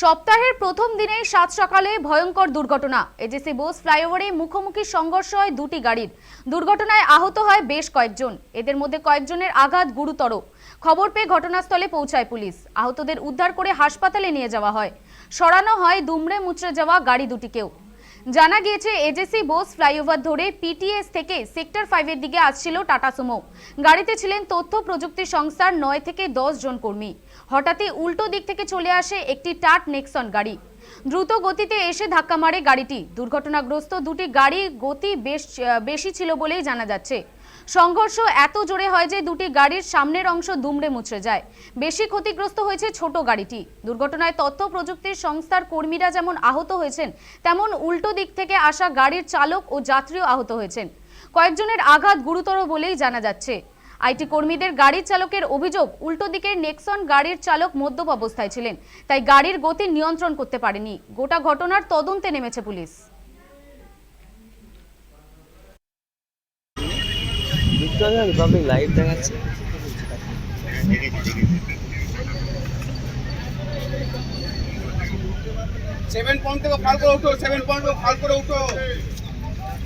সপ্তাহের প্রথম দিনেই সাত সকালে ভয়ঙ্কর দুর্ঘটনা। এজেসি বোস ফ্লাইওভারে মুখোমুখি সংঘর্ষ হয় দুটি গাড়ির। দুর্ঘটনায় আহত হয় বেশ কয়েকজন। এদের মধ্যে কয়েকজনের আঘাত গুরুতর। খবর পেয়ে ঘটনাস্থলে পৌঁছায় পুলিশ। আহতদের উদ্ধার করে হাসপাতালে নিয়ে যাওয়া হয়। সরানো হয় দুমড়ে মুচড়ে যাওয়া গাড়ি দুটিকেও। জানা গিয়েছে, এজেসি বোস ফ্লাইওভার ধরে পিটিএস থেকে সেক্টর ফাইভের দিকে আসছিল টাটা সুমো। গাড়িতে ছিলেন তথ্য প্রযুক্তি সংস্থার নয় থেকে দশ জন কর্মী। হঠাৎই উল্টো দিক থেকে চলে আসে একটি টাট নেক্সন গাড়ি। দ্রুত গতিতে এসে ধাক্কা মারে গাড়িটি। দুর্ঘটনাগ্রস্ত দুটি গাড়ি গতি বেশ, বেশি ছিল বলেই জানা যাচ্ছে। সংঘর্ষ এত জোরে হয় যে দুটি গাড়ির সামনের অংশ দুমড়ে মুচড়ে যায়। বেশি ক্ষতিগ্রস্ত হয়েছে ছোট গাড়িটি। দুর্ঘটনায় তথ্য প্রযুক্তির সংস্থার কর্মীরা যেমন আহত হয়েছেন, তেমন উল্টো দিক থেকে আসা গাড়ির চালক ও যাত্রীও আহত হয়েছেন। কয়েকজনের আঘাত গুরুতর বলেই জানা যাচ্ছে। আইটি কর্মীদের গাড়ির চালকের অভিযোগ উল্টো দিকের নেক্সন গাড়ির চালক মদ্যপ অবস্থায় ছিলেন তাই গাড়ির গতি নিয়ন্ত্রণ করতে পারেনি। গোটা ঘটনার তদন্তে নেমেছে পুলিশ। ভিক্টোরিয়া লাইভ দেখাচ্ছে। সেভেন পয়েন্ট থেকে ফাল করে উঠো সেভেন পয়েন্ট থেকে ফাল করে উঠো।